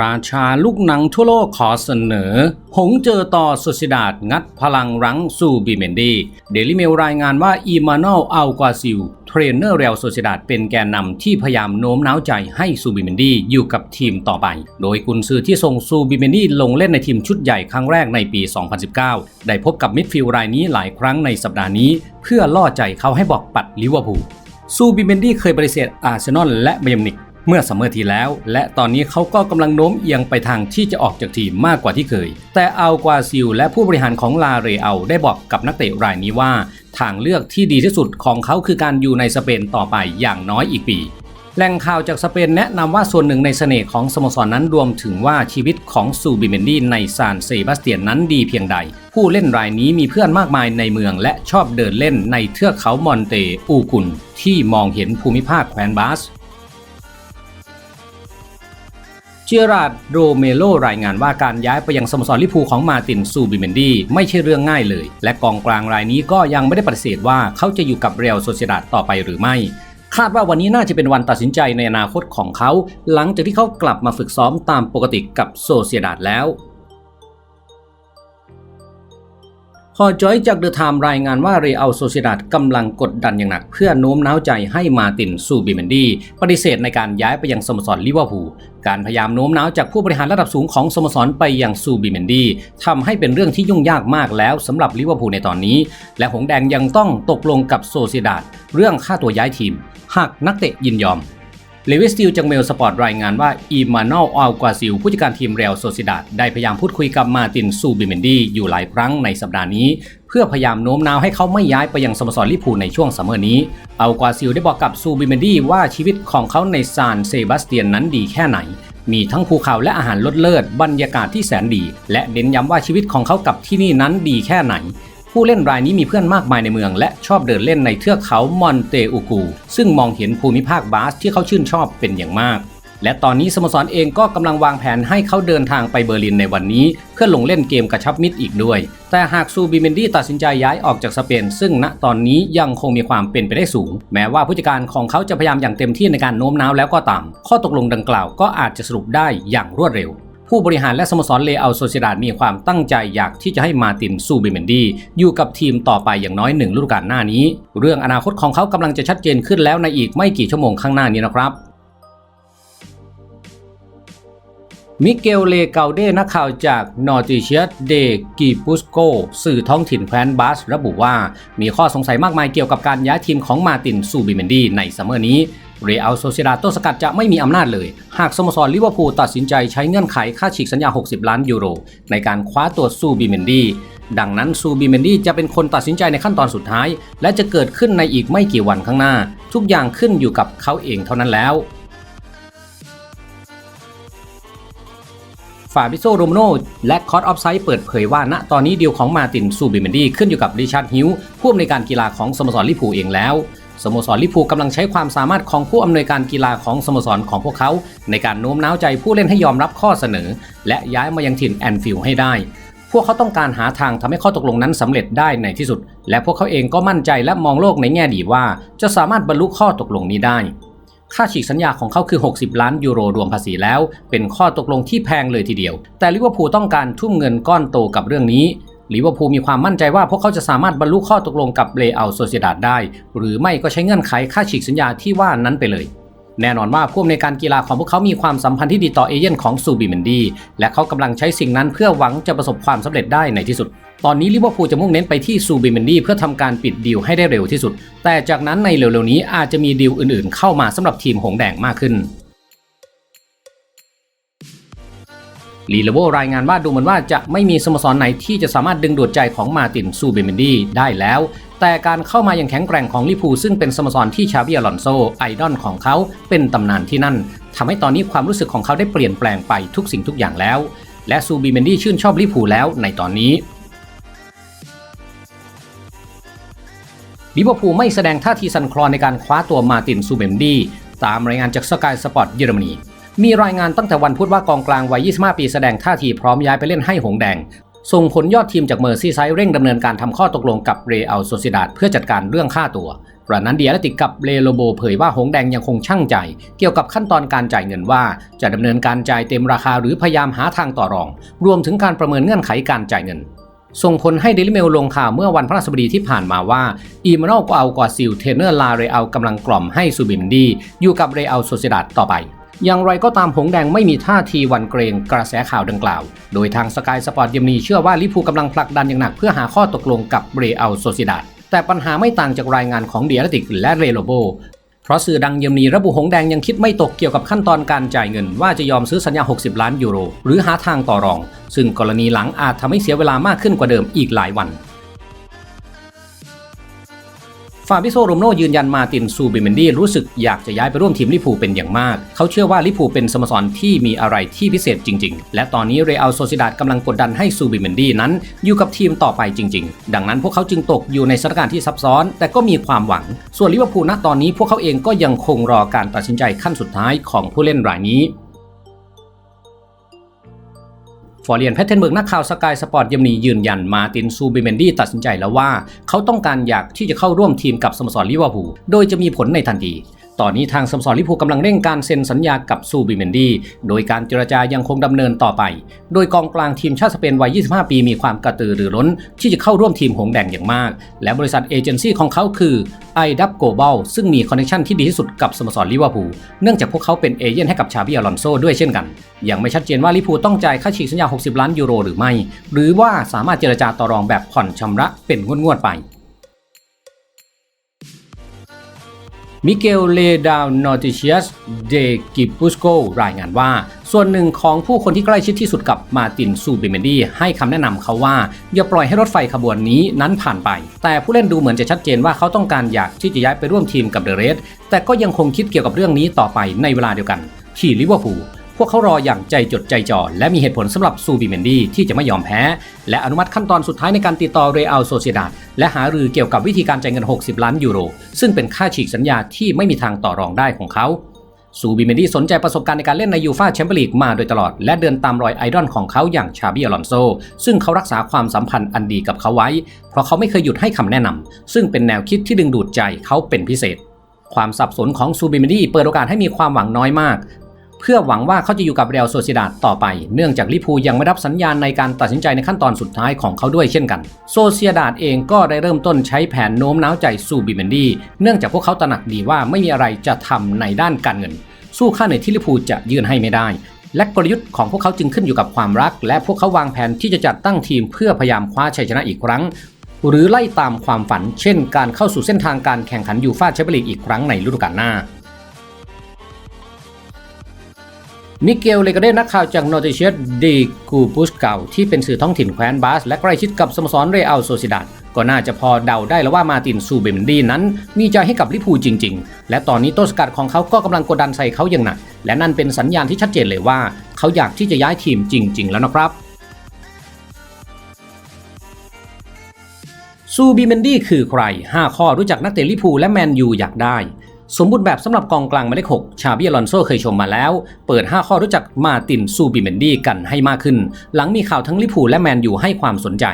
ราชาลูกหนังทั่วโลกขอเสนอ หงเจอต่อสุสิดาดงัดพลังรั้งสู่บีเมนดี เดลิเมลรายงานว่าอีมานูเอลอัลกวาซิล เทรนเนอร์เรลโซซิดาดเป็นแกนนำที่พยายามโน้มน้าวใจให้ซูบิเมนดีอยู่กับทีมต่อไป โดยกุนซือที่ส่งซูบิเมนดีลงเล่นในทีมชุดใหญ่ครั้งแรกในปี 2019 ได้พบกับมิดฟิลด์รายนี้หลายครั้งในสัปดาห์นี้ เพื่อล่อใจเขาให้บอกปัดลิเวอร์พูลซูบิเมนดี้เคยปฏิเสธอาร์เซนอลและเบยร์นิก เมื่อซัมเมอร์ที่แล้ว และตอนนี้เขาก็กำลังโน้มเอียงไปทางที่จะออกจากทีมมากกว่าที่เคย แต่อัลกวาซิลและผู้บริหารของลาเรอัลได้บอกกับนักเตะรายนี้ว่า ทางเลือกที่ดีที่สุดของเขาคือการอยู่ในสเปนต่อไปอย่างน้อยอีกปีแหล่งข่าวจากสเปนแนะนำว่าส่วนหนึ่งในเสน่ห์ของสโมสรนนั้นรวมถึงว่าชีวิตของซูบิเมนดีในซานเซบาสเตียนนั้นดีเพียงใด ผู้เล่นรายนี้มีเพื่อนมากมายในเมืองและชอบเดินเล่นในเทือกเขามอนเตอูกุนที่มองเห็นภูมิภาคแคว้นบาส เจอราร์ดโรเมโลรายงานว่าการย้ายไปยังสโมสรลิพูของมาตินซูบิเมนดีไม่ใช่เรื่องง่ายเลย และกองกลางรายนี้ก็ยังไม่ได้ปฏิเสธว่าเขาจะอยู่กับเรอัลโซเซดาดต่อไปหรือไม่คาดว่าวันนี้น่าจะเป็นวันตัดสินใจในอนาคตของเขา หลังจากที่เขากลับมาฝึกซ้อมตามปกติกับโซเซียดาดแล้ว พอจอยจากเดอะไทม์รายงานว่าเรอัลโซเซดาดกำลังกดดันอย่างหนัก เพื่อโน้มน้าวใจให้มาตินซูบิเมนดี ปฏิเสธในการย้ายไปยังสโมสรลิเวอร์พูลการพยายามโน้มน้าวจากผู้บริหารระดับสูงของสโมสรไปยังซูบิเมนดีทำให้เป็นเรื่องที่ยุ่งยากมากแล้วสำหรับลิเวอร์พูลในตอนนี้ และหงแดงยังต้องตกลงกับโซเซดาดเรื่องค่าตัวย้ายทีม หากนักเตะยินยอม เลวิสติลจากเมลสปอร์ตรายงานว่าอีมานอลอัลกวาซิลผู้จัดการทีมเรอัลโซซิดาดได้พยายามพูดคุยกับมาตินซูบิเมนดีอยู่หลายครั้งในสัปดาห์นี้ เพื่อพยายามโน้มน้าวให้เขาไม่ย้ายไปยังสโมสรลิเวอร์พูในช่วงซัมเมอร์นี้อัลกวาซิลได้บอกกับซูบิเมนดีว่าชีวิตของเขาในซานเซบาสเตียนนั้นดีแค่ไหน มีทั้งภูเขาและอาหารลดเลิศบรรยากาศที่แสนดี และเน้นย้ำว่าชีวิตของเขากับที่นี่นั้นดีแค่ไหน ผู้เล่นรายนี้มีเพื่อนมากมายในเมือง และชอบเดินเล่นในเทือกเขามอนเตอูกู ซึ่งมองเห็นภูมิภาคบาสที่เขาชื่นชอบเป็นอย่างมาก และตอนนี้สโมสรเองก็กำลังวางแผนให้เขาเดินทางไปเบอร์ลินในวันนี้ เพื่อลงเล่นเกมกระชับมิตรอีกด้วย แต่หากซูบิเมนดี้ตัดสินใจย้ายออกจากสเปน ซึ่งณตอนนี้ยังคงมีความเป็นไปได้สูง แม้ว่าผู้จัดการของเขาจะพยายามอย่างเต็มที่ในการโน้มน้าวแล้วก็ตาม ข้อตกลงดังกล่าวก็อาจจะสรุปได้อย่างรวดเร็ว ผู้บริหารและสโมสรเลอาโซเซดาดมีความตั้งใจอยากที่จะให้มาตินซูบิเมนดี อยู่กับทีมต่อไปอย่างน้อยหนึ่งฤดูกาลหน้านี้ เรื่องอนาคตของเขากำลังจะชัดเจนขึ้นแล้วในอีกไม่กี่ชั่วโมงข้างหน้านี้นะครับ มิเกลเลเกาเดนักข่าวจากนอร์ติเชียเดกิปุสโกสื่อท้องถิ่นแคว้นบาสระบุว่า มีข้อสงสัยมากมายเกี่ยวกับการย้ายทีมของมาตินซูบิเมนดีในซัมเมอร์นี้เรอัลโซเซดาต้นสกัดจะไม่มีอำนาจเลย หากสโมสรลิเวอร์พูลตัดสินใจใช้เงื่อนไขค่าฉีกสัญญา 60 ล้านยูโร ในการคว้าตัวซูบิเมนดีดังนั้นซูบิเมนดีจะเป็นคนตัดสินใจในขั้นตอนสุดท้าย และจะเกิดขึ้นในอีกไม่กี่วันข้างหน้า ทุกอย่างขึ้นอยู่กับเขาเองเท่านั้นแล้ว ฟาบิโซโรมโนและคอร์ดออฟไซด์เปิดเผยว่าณตอนนี้ดีลของมาตินซูบิเมนดีขึ้นอยู่กับริชาร์ดฮิวผู้อำนวยการกีฬาของสโมสรลิพูเองแล้วสโมสรลิพูกำลังใช้ความสามารถของผู้อำนวยการกีฬาของสโมสรของพวกเขา ในการโน้มน้าวใจผู้เล่นให้ยอมรับข้อเสนอ และย้ายมายังถิ่นแอนฟิลด์ให้ได้ พวกเขาต้องการหาทางทำให้ข้อตกลงนั้นสำเร็จได้ในที่สุด และพวกเขาเองก็มั่นใจและมองโลกในแง่ดีว่า จะสามารถบรรลุข้อตกลงนี้ได้ ค่าฉีกสัญญาของเขาคือ 60 ล้านยูโรรวมภาษีแล้ว เป็นข้อตกลงที่แพงเลยทีเดียว แต่ลิเวอร์พูลต้องการทุ่มเงินก้อนโตกับเรื่องนี้ลิเวอร์พูลมีความมั่นใจว่าพวกเขาจะสามารถบรรลุข้อตกลงกับเลอัลโซเซดาดได้ หรือไม่ก็ใช้เงื่อนไขค่าฉีกสัญญาที่ว่านั้นไปเลย แน่นอนว่าผู้อำนวยการกีฬาของพวกเขามีความสัมพันธ์ที่ดีต่อเอเย่นของซูบิเมนดีและเขากำลังใช้สิ่งนั้นเพื่อหวังจะประสบความสำเร็จได้ในที่สุด ตอนนี้ลิเวอร์พูลจะมุ่งเน้นไปที่ซูบิเมนดีเพื่อทำการปิดดีลให้ได้เร็วที่สุด แต่จากนั้นในเร็วๆนี้อาจจะมีดีลอื่นๆ เข้ามาสำหรับทีมหงแดงมากขึ้นลีเลโวรายงานว่าดูเหมือนว่าจะไม่มีสโมสรไหนที่จะสามารถดึงดูดใจของมาตินซูเบเมนดีได้แล้ว แต่การเข้ามาอย่างแข็งแกร่งของลิพูซึ่งเป็นสโมสรที่ชาบิอลอนโซไอดอลของเขาเป็นตำนานที่นั่นทำให้ตอนนี้ความรู้สึกของเขาได้เปลี่ยนแปลงไปทุกสิ่งทุกอย่างแล้ว และซูบีเมนดีชื่นชอบลิพูแล้วในตอนนี้ ลิเวอร์พูลไม่แสดงท่าทีสันคลอนในการคว้าตัวมาตินซูเบมดีตามรายงานจากสกายสปอร์ตเยอรมนีมีรายงานตั้งแต่วันพุธว่ากองกลางวัย 25 ปีแสดงท่าทีพร้อมย้ายไปเล่นให้หงแดง ส่งผลยอดทีมจากเมอร์ซีไซด์เร่งดำเนินการทำข้อตกลงกับเรอัลโซซิดาดเพื่อจัดการเรื่องค่าตัวกระนั้นเดียและติดกับเลโลโบเผยว่าหงแดงยังคงช่างใจ เกี่ยวกับขั้นตอนการจ่ายเงินว่า จะดำเนินการจ่ายเต็มราคาหรือพยายามหาทางต่อรอง รวมถึงการประเมินเงื่อนไขการจ่ายเงิน ส่งผลให้เดลิเมลลงข่าวเมื่อวันพฤหัสบดีที่ผ่านมาว่าอีมาโนกอัลกอซิลเทนเนอร์ลาเรอัลกำลังกล่อมให้ซูบิมดีอยู่กับเรอัลโซเซดัดต่อไป อย่างไรก็ตามหงแดงไม่มีท่าทีวันเกรงกระแสข่าวดังกล่าว โดยทางสกายสปอร์ตเยมนีเชื่อว่าลิพูกำลังผลักดันอย่างหนักเพื่อหาข้อตกลงกับเรอัลโซเซดัดแต่ปัญหาไม่ต่างจากรายงานของเดียร์ติกและเรโลโบ ราะสื่อดังเยอรมนีระบุหงแดงยังคิดไม่ตกเกี่ยวกับขั้นตอนการจ่ายเงิน ว่าจะยอมซื้อสัญญา 60 ล้านยูโร หรือหาทางต่อรอง ซึ่งกรณีหลังอาจทำให้เสียเวลามากขึ้นกว่าเดิมอีกหลายวัน ฟาบิโซโรมโนยืนยันมาตินซูบิเมนดีรู้สึกอยากจะย้ายไปร่วมทีมลิเวอร์พูเป็นอย่างมาก เขาเชื่อว่าลิเวอร์พูเป็นสโมสรที่มีอะไรที่พิเศษจริง ๆ และตอนนี้เรอัลโซซิดาดกำลังกดดันให้ซูบิเมนดีนั้นอยู่กับทีมต่อไปจริง ๆ ดังนั้นพวกเขาจึงตกอยู่ในสถานการณ์ที่ซับซ้อน แต่ก็มีความหวัง ส่วนลิเวอร์พูลณตอนนี้พวกเขาเองก็ยังคงรอการตัดสินใจขั้นสุดท้ายของผู้เล่นรายนี้ อเรียนแพทเทนเบิร์กนักข่าวสกายสปอร์ตเยมนียืนยันมาตินซูบิเมนดีตัดสินใจแล้วว่า เขาต้องการอยากที่จะเข้าร่วมทีมกับสโมสรลิเวอร์พูลโดยจะมีผลในทันทีตอนนี้ทางสโมสรลิพูกำลังเร่งการเซ็นสัญญากับซูบิเมนดีโดยการเจรจายังคงดำเนินต่อไป โดยกองกลางทีมชาติสเปนวัย 25 ปีมีความกระตือรือร้น ที่จะเข้าร่วมทีมหงแดงอย่างมาก และบริษัทเอเจนซี่ของเขาคือ i w Global ซึ่งมีคอนเนคชันที่ดีที่สุดกับสโมสรลิเวอร์พูลเนื่องจากพวกเขาเป็นเอเย่นให้กับชาบิอลอนโซด้วยเช่นกัน ยังไม่ชัดเจนว่าลิพูต้องจ่ายค่าฉีกสัญญา 60 ล้านยูโรหรือไม่ หรือว่าสามารถเจรจาต่อรองแบบผ่อนชำระเป็นงวดๆไป มิเกล เลดาวนอติเชียส เดกิปุสโกรายงานว่า ส่วนหนึ่งของผู้คนที่ใกล้ชิดที่สุดกับมาตินซูบิเมนดีให้คำแนะนำเขาว่า อย่าปล่อยให้รถไฟขบวนนี้นั้นผ่านไป แต่ผู้เล่นดูเหมือนจะชัดเจนว่าเขาต้องการอยากที่จะย้ายไปร่วมทีมกับเดเรสแต่ก็ยังคงคิดเกี่ยวกับเรื่องนี้ต่อไปในเวลาเดียวกัน ที่ลิเวอร์พูล พวกเขารออย่างใจจดใจจ่อและมีเหตุผลสำหรับซูบิเมนดีที่จะไม่ยอมแพ้ และอนุมัติขั้นตอนสุดท้ายในการติดต่อเรอัลโซเซดาดและหารือเกี่ยวกับวิธีการจ่ายเงิน 60 ล้านยูโร ซึ่งเป็นค่าฉีกสัญญาที่ไม่มีทางต่อรองได้ของเขาซูบิเมนดีสนใจประสบการณ์ในการเล่นในยูฟาแชมเปี้ยนลีกมาโดยตลอด และเดินตามรอยไอดอลของเขาอย่างชาบิอลอนโซ ซึ่งเขารักษาความสัมพันธ์อันดีกับเขาไว้ เพราะเขาไม่เคยหยุดให้คำแนะนำซึ่งเป็นแนวคิดที่ดึงดูดใจเขาเป็นพิเศษ ความสับสนของซูบิเมนดีเปิดโอกาสให้มีความหวังน้อยมาก เพื่อหวังว่าเขาจะอยู่กับเรอัลโซซิดาดต่อไป เนื่องจากลิพูยังไม่รับสัญญาณในการตัดสินใจในขั้นตอนสุดท้ายของเขาด้วยเช่นกัน โซเซียดาดเองก็ได้เริ่มต้นใช้แผนโน้มน้าวใจซูบิเมนดีเนื่องจากพวกเขาตระหนักดีว่าไม่มีอะไรจะทำในด้านการเงิน สู้ค่าเหนื่อยที่ลิพูจะยื่นให้ไม่ได้และกลยุทธ์ของพวกเขาจึงขึ้นอยู่กับความรัก และพวกเขาวางแผนที่จะจัดตั้งทีมเพื่อพยายามคว้าชัยชนะอีกครั้ง หรือไล่ตามความฝัน เช่น การเข้าสู่เส้นทางการแข่งขันยูฟ่าแชมเปี้ยนลีกอีกครั้งในฤดูกาลหน้า มิเกลเลกาเดนักข่าวจากนอติเชียเดกูปุสเก่าที่เป็นสื่อท้องถิ่นแคว้นบาส และใกล้ชิดกับสโมสรเรอัลโซซิดาดก็น่าจะพอเดาได้แล้วว่ามาตินซูเบมนดีนั้น มีใจให้กับลิพูจริง ๆ และตอนนี้ต้นสกัดของเขาก็กำลังกดดันใส่เขาอย่างหนัก และนั่นเป็นสัญญาณที่ชัดเจนเลยว่า เขาอยากที่จะย้ายทีมจริง ๆ แล้วนะครับซูบีเมนดี้คือใคร 5 ข้อรู้จักนักเตะลิพูและแมนยูอยากได้ สมบูรณ์แบบสำหรับกองกลางหมายเลข6ชาบิอลอนโซเคยชมมาแล้ว เปิด 5 ข้อรู้จักมาตินซูบิเมนดี้กันให้มากขึ้น หลังมีข่าวทั้งลิพูและแมนยูให้ความสนใจ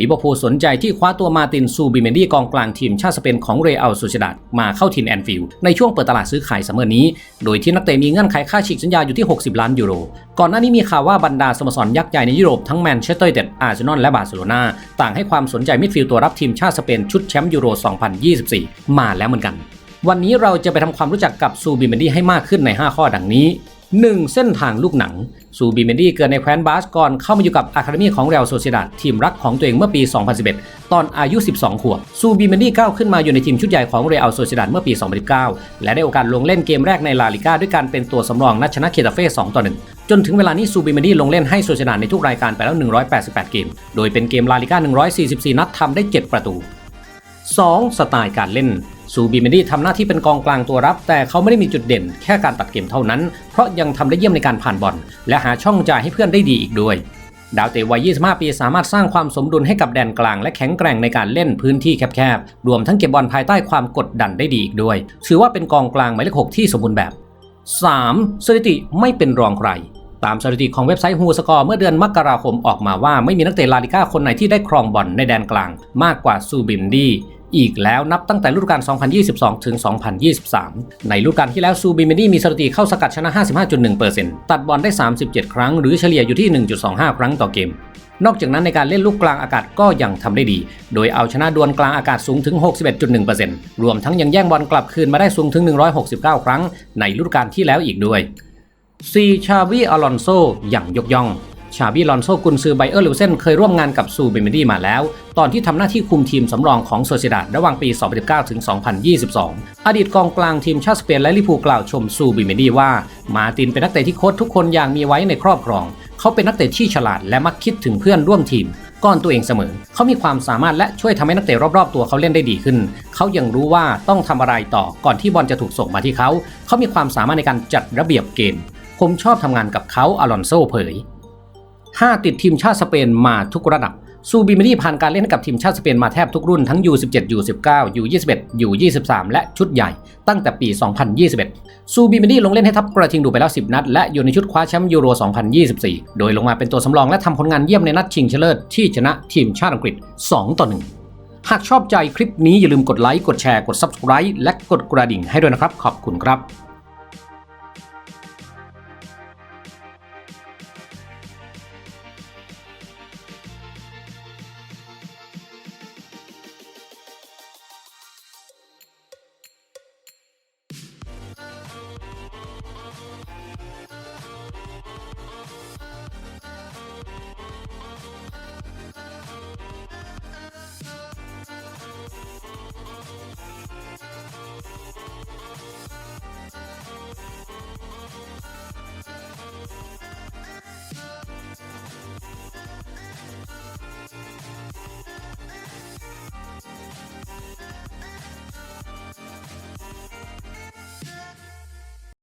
ลิเวอร์พูลสนใจที่คว้าตัวมาตินซูบิเมนดี้กองกลางทีมชาติสเปนของเรอัลโซเชดาดมาเข้าทีมแอนฟิลด์ในช่วงเปิดตลาดซื้อขายซัมเมอร์นี้ โดยที่นักเตะมีเงื่อนไขค่าฉีกสัญญาอยู่ที่ 60 ล้านยูโร ก่อนหน้านี้มีข่าวว่าบรรดาสโมสรยักษ์ใหญ่ในยุโรปทั้งแมนเชสเตอร์ยูไนเต็ดอาร์เซนอลและบาร์เซโลนาต่างให้ความสนใจมิดฟิลด์ตัวรับทีมชาติสเปนชุดแชมป์ยูโร 2024 มาแล้วเหมือนกัน วันนี้เราจะไปทำความรู้จักกับซูบิเมนดี้ให้มากขึ้นใน 5 ข้อดังนี้ 1. เส้นทางลูกหนัง ซูบิเมนดี้เกิดในแคว้นบาสก่อนเข้ามาอยู่กับอะคาเดมีของเรอัลโซเซดาดทีมรักของตัวเองเมื่อปี 2011 ตอนอายุ 12 ขวบ ซูบิเมนดี้ก้าวขึ้นมาอยู่ในทีมชุดใหญ่ของเรอัลโซเซดาดเมื่อปี 2019 และได้โอกาสลงเล่นเกมแรกในลาลิก้าด้วยการเป็นตัวสำรองนัดชนะเคตาเฟ่ 2 ต่อ 1จนถึงเวลานี้ซูบิเมนดี้ลงเล่นให้โซเซดาในทุกรายการไปแล้ว 188 เกม โดยเป็นเกมลาลิก้า 144 นัดทำได้ 7 ประตู 2. สไตล์การเล่น ซูบีเมนดี้ทำหน้าที่เป็นกองกลางตัวรับ แต่เขาไม่ได้มีจุดเด่นแค่การตัดเกมเท่านั้น เพราะยังทำได้เยี่ยมในการผ่านบอลและหาช่องจ่ายให้เพื่อนได้ดีอีกด้วย ดาวเตะวัย 25 ปีสามารถสร้างความสมดุลให้กับแดนกลาง และแข็งแกร่งในการเล่นพื้นที่แคบๆ รวมทั้งเก็บบอลภายใต้ความกดดันได้ดีอีกด้วย ถือว่าเป็นกองกลางหมายเลข6ที่สมบูรณ์แบบ 3. สถิติไม่เป็นรองใครตามสถิติของเว็บไซต์ฮูสกอร์เมื่อเดือนมกราคมออกมาว่าไม่มีนักเตะลาลิก้าคนไหนที่ได้ครองบอลในแดนกลาง มากกว่าซูบิมดี อีกแล้วนับตั้งแต่ฤดูกาล 2022 ถึง 2023 ในฤดูกาลที่แล้วซูบิเมดี้มีสถิติเข้าสกัดชนะ 55.1%ตัดบอลได้ 37 ครั้ง หรือเฉลี่ยอยู่ที่ 1.25 ครั้งต่อเกม นอกจากนั้นในการเล่นลูกกลางอากาศก็ยังทำได้ดี โดยเอาชนะดวลกลางอากาศสูงถึง 61.1%รวมทั้งยังแย่งบอลกลับคืนมาได้สูงถึง 169 ครั้ง ในฤดูกาลที่แล้วอีกด้วยซีชาวีอลอนโซอย่างยกย่อง ชาบีลอนโซกุนซือไบเออร์ลิวเซนเคยร่วมงานกับซูเบเมดี้มาแล้ว ตอนที่ทำหน้าที่คุมทีมสำรองของโซเซดาดระหว่างปี 2019 ถึง 2022 อดีตกองกลางทีมชาติสเปนและลิพูกล่าวชมซูเบเมดี้ว่า มาตินเป็นนักเตะที่โค้ชทุกคนอย่ากมีไว้ในครอบครอง เขาเป็นนักเตะที่ฉลาดและมักคิดถึงเพื่อนร่วมทีมก่อนตัวเองเสมอ เขามีความสามารถและช่วยทำให้นักเตะรอบๆ ตัวเขาเล่นได้ดีขึ้น เขายังรู้ว่าต้องทำอะไรต่อก่อนที่บอลจะถูกส่งมาที่เขา เขามีความสามารถในการจัดระเบียบเกม ผมชอบทำงานกับเขาอลอนโซเผย 5 ติดทีมชาติสเปนมาทุกระดับ ซูบิมินี่ผ่านการเล่นกับทีมชาติสเปนมาแทบทุกรุ่นทั้ง U17 U19 U21 U23 และชุดใหญ่ตั้งแต่ปี 2021 ซูบิมินี่ลงเล่นให้ทัพกระทิงดูไปแล้ว 10 นัด และอยู่ในชุดคว้าแชมป์ยูโร 2024 โดยลงมาเป็นตัวสำรองและทำผลงานเยี่ยมในนัดชิงชนะเลิศที่ชนะทีมชาติอังกฤษ 2 ต่อ 1 หากชอบใจคลิปนี้อย่าลืมกดไลค์กดแชร์กด Subscribe และกดกระดิ่งให้ด้วยนะครับขอบคุณครับ